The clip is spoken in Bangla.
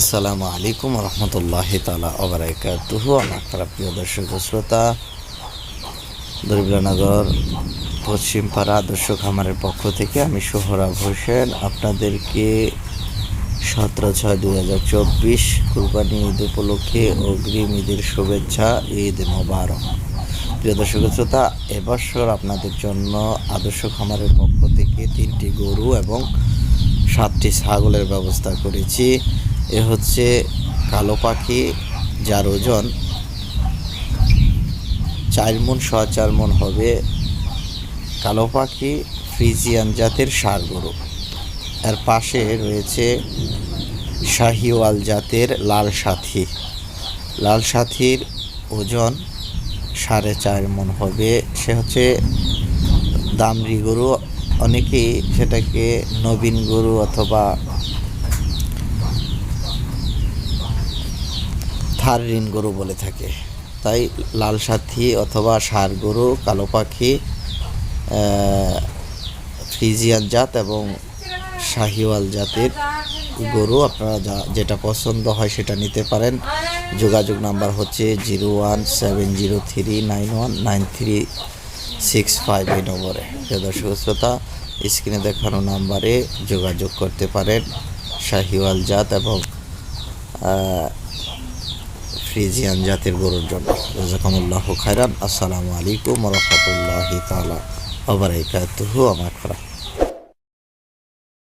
আসসালামু আলাইকুম রহমতুল্লাহ তালা অবরাকাতুহু আমার খারাপ প্রিয় দর্শক শ্রোতা। দরিদ্রনগর পশ্চিমপাড়া আদর্শ খামারের পক্ষ থেকে আমি সোহরাব হোসেন আপনাদেরকে সতেরো ছয় দু হাজার চব্বিশ কুরবানি ঈদ উপলক্ষে অগ্রিম ঈদের শুভেচ্ছা, ঈদ মোবারক। প্রিয় দর্শক শ্রোতা, এবছর আপনাদের জন্য আদর্শ খামারের পক্ষ থেকে তিনটি গরু এবং সাতটি ছাগলের ব্যবস্থা করেছি। এ হচ্ছে কালো পাখি, যার ওজন চার মন সোয়া চার মন হবে। কালো পাখি ফ্রিজিয়ান জাতের সার গরু। এর পাশে রয়েছে শাহিওয়াল জাতের লাল সাথী। লাল সাথীর ওজন সাড়ে চার মন হবে। সে হচ্ছে দামরি গরু। অনেকেই সেটাকে নবীন গরু অথবা থার ঋণ গরু বলে থাকে। তাই লাল সাথী অথবা সার গরু, কালো পাখি ফ্রিজিয়ান জাত এবং শাহিওয়াল জাতের গরু আপনারা যা, যেটা পছন্দ হয় সেটা নিতে পারেন। যোগাযোগ নাম্বার হচ্ছে zero one seven zero three nine one nine three six five এই নম্বরে। দর্শক শ্রোতা, স্ক্রিনে দেখানো নাম্বারে যোগাযোগ করতে পারেন শাহিওয়াল জাত এবং ফ্রিজিয়ান জাতের গরুর জন্য। জাজাকামুল্লাহ খায়রান। আসসালামু আলাইকুম রহমতুল্লাহি তালা আবার এই আমার